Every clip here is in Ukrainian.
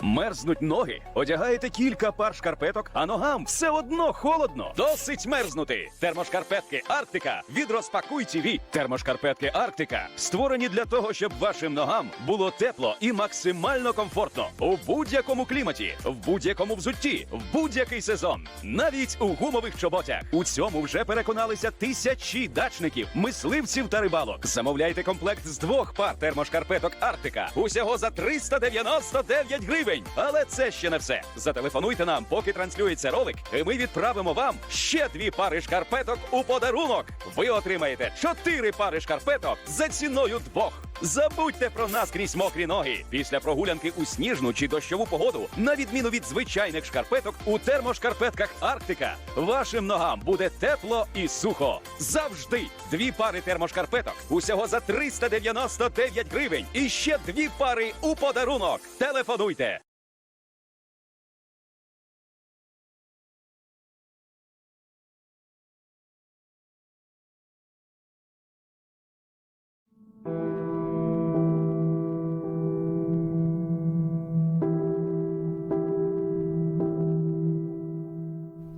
Мерзнуть ноги, одягаєте кілька пар шкарпеток, а ногам все одно холодно. Досить мерзнути. Термошкарпетки Арктика від розпакуй ТВ. Термошкарпетки Арктика створені для того, щоб вашим ногам було тепло і максимально комфортно у будь-якому кліматі, в будь-якому взутті, в будь-який сезон, навіть у гумових чоботях. У цьому вже переконалися тисячі дачників, мисливців та рибалок. Замовляйте комплект з двох пар термошкарпеток Арктика. Усього за 399 гривень. Але це ще не все. Зателефонуйте нам, поки транслюється ролик, і ми відправимо вам ще дві пари шкарпеток у подарунок. Ви отримаєте чотири пари шкарпеток за ціною двох. Забудьте про нас крізь мокрі ноги. Після прогулянки у сніжну чи дощову погоду, на відміну від звичайних шкарпеток, у термошкарпетках Арктика вашим ногам буде тепло і сухо. Завжди дві пари термошкарпеток усього за 399 гривень. І ще дві пари у подарунок. Телефонуйте.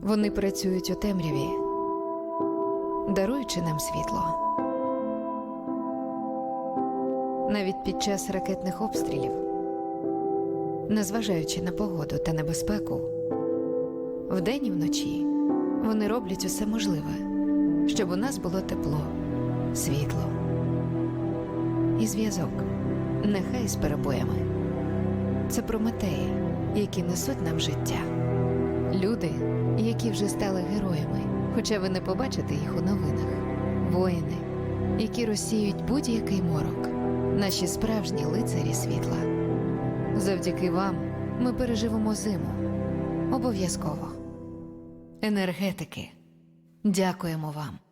Вони працюють у темряві, даруючи нам світло. Навіть під час ракетних обстрілів, незважаючи на погоду та небезпеку, вдень і вночі вони роблять усе можливе, щоб у нас було тепло, світло і зв'язок, нехай з перебоями. Це прометеї, які несуть нам життя. Люди, які вже стали героями, хоча ви не побачите їх у новинах. Воїни, які розсіють будь-який морок, наші справжні лицарі світла. Завдяки вам Ми переживемо зиму. Обов'язково. Енергетики. Дякуємо вам.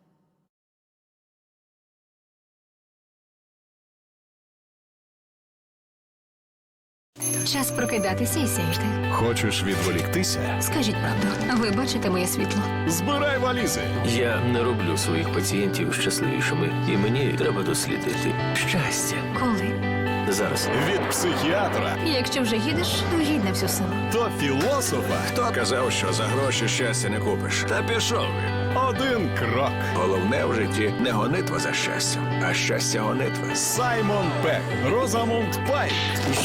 Час прокидатися і сяяти. Хочеш відволіктися? Скажіть правду, ви бачите моє світло? Збирай валізи. Я не роблю своїх пацієнтів щасливішими, і мені треба дослідити щастя. Коли? Зараз Від психіатра Якщо вже їдеш, то їдь на всю силу. до філософа. Хто казав, що за гроші щастя не купиш? та пішов. він. Один крок. Головне в житті не гонитва за щастям, а щастя гонитва. Саймон Пек, Розамунд Пайк,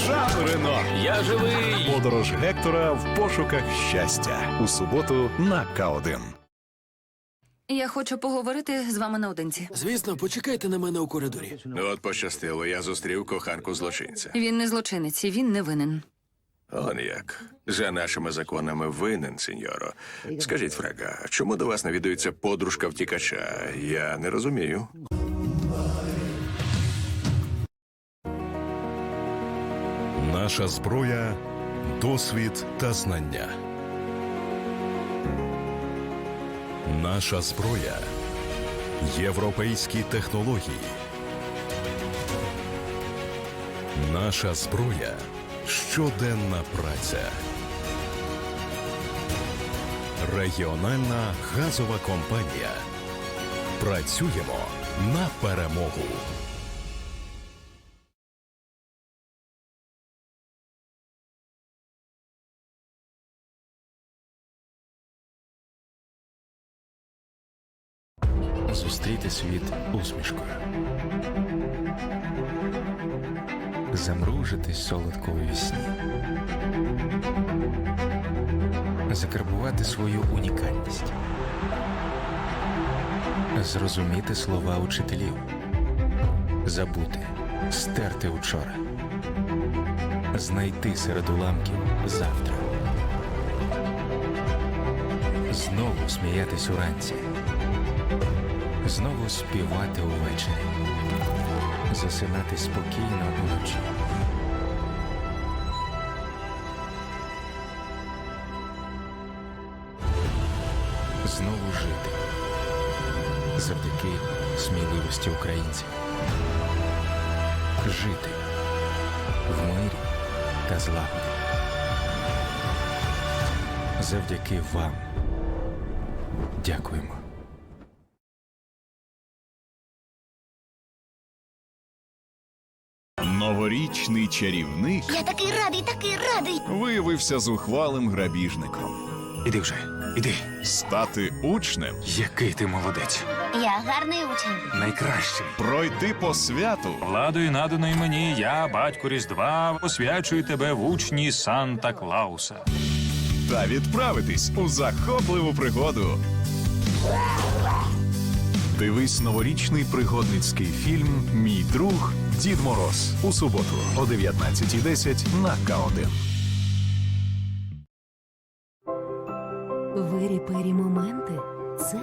Жан Рено. Я живий. Подорож Гектора в пошуках щастя. У суботу на К1. Я хочу поговорити з вами наодинці. Звісно, почекайте на мене у коридорі. Ну, От пощастило, я зустрів коханку злочинця. Він не злочинець, і він не винен. Он як. За нашими законами винен, сеньоро. Скажіть, Фрега, чому до вас навідується подружка втікача? Я не розумію. Наша зброя досвід та знання. Наша зброя європейські технології. Наша зброя щоденна праця. Регіональна газова компанія. Працюємо на перемогу. Зустріти світ усмішкою. Замружитись солодко у вісні. Закарбувати свою унікальність. Зрозуміти слова учителів. Забути, стерти учора. Знайти серед уламків завтра. Знову сміятись уранці. Знову співати увечері, засинати спокійно уночі. Знову жити завдяки сміливості українців. Жити в мирі та злагоді. Завдяки вам. Дякуємо. Новорічний чарівник Я такий радий, такий радий. виявився зухвалим грабіжником. Іди вже, іди. Стати учнем, Який ти молодець. Я гарний учень. Найкращий. пройти по святу, Владою наданої мені, я, батько Різдва, освячую тебе в учні Санта Клауса. та відправитись у захопливу пригоду. Дивись новорічний пригодницький фільм Мій друг Дід Мороз у суботу о 19.10 на К1. Вирі пері моменти це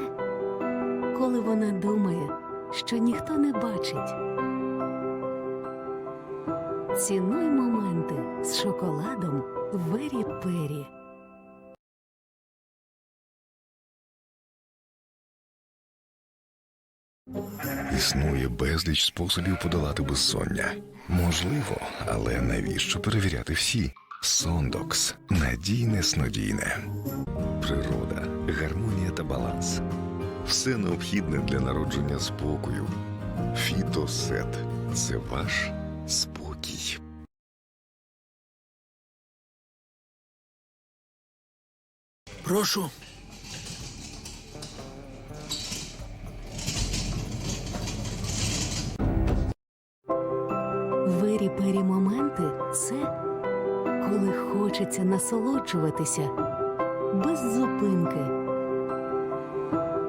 коли вона думає, що ніхто не бачить. Цінуй моменти з шоколадом Вері Пері. Існує безліч способів подолати безсоння. Можливо, але навіщо перевіряти всі? Сондокс надійне снодійне. Природа, гармонія та баланс. Все необхідне для народження спокою. Фітосет це ваш спокій. Прошу. Хочеться насолоджуватися без зупинки.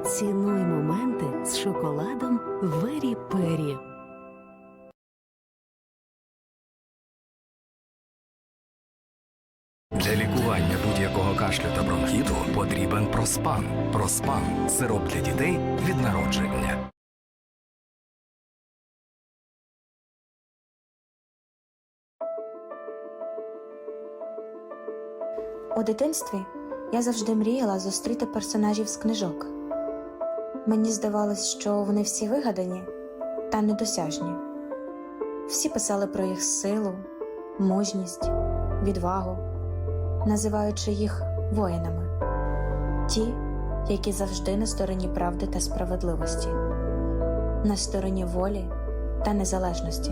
Цінуй моменти з шоколадом Вері Пері. Для лікування будь-якого кашлю та бронхіту потрібен проспан. Проспан сироп для дітей від народження. У дитинстві я завжди мріяла зустріти персонажів з книжок. Мені здавалось, що вони всі вигадані та недосяжні. Всі писали про їх силу, мужність, відвагу, називаючи їх воїнами, ті, які завжди на стороні правди та справедливості, на стороні волі та незалежності,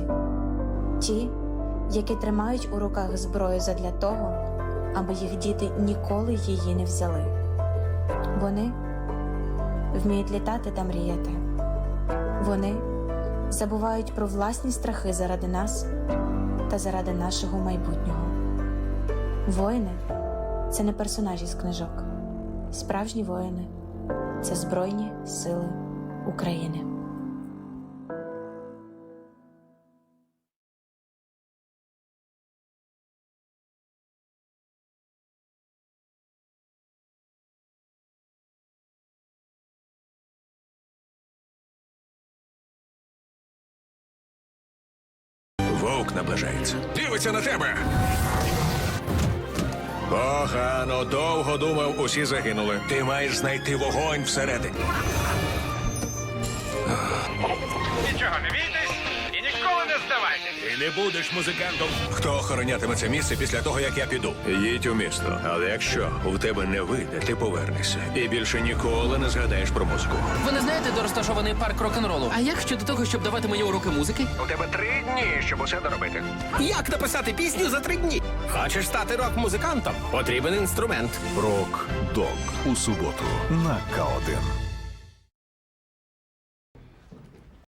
ті, які тримають у руках зброю задля того, аби їх діти ніколи її не взяли. Вони вміють літати та мріяти. Вони забувають про власні страхи заради нас та заради нашого майбутнього. Воїни це не персонажі з книжок. Справжні воїни це Збройні Сили України. Вовк наближається. Дивиться на тебе. Погано, довго думав, усі загинули. Ти маєш знайти вогонь всередині. Ти не будеш музикантом. Хто охоронятиме це місце після того, як я піду? Їдь у місто. Але якщо у тебе не вийде, ти повернешся. І більше ніколи не згадаєш про музику. Ви не знаєте, де розташований парк рок-н-ролу? А як щодо того, щоб давати мені уроки музики? У тебе три дні, щоб усе доробити. Як написати пісню за три дні? Хочеш стати рок-музикантом? Потрібен інструмент. Рок Дог у суботу на К1.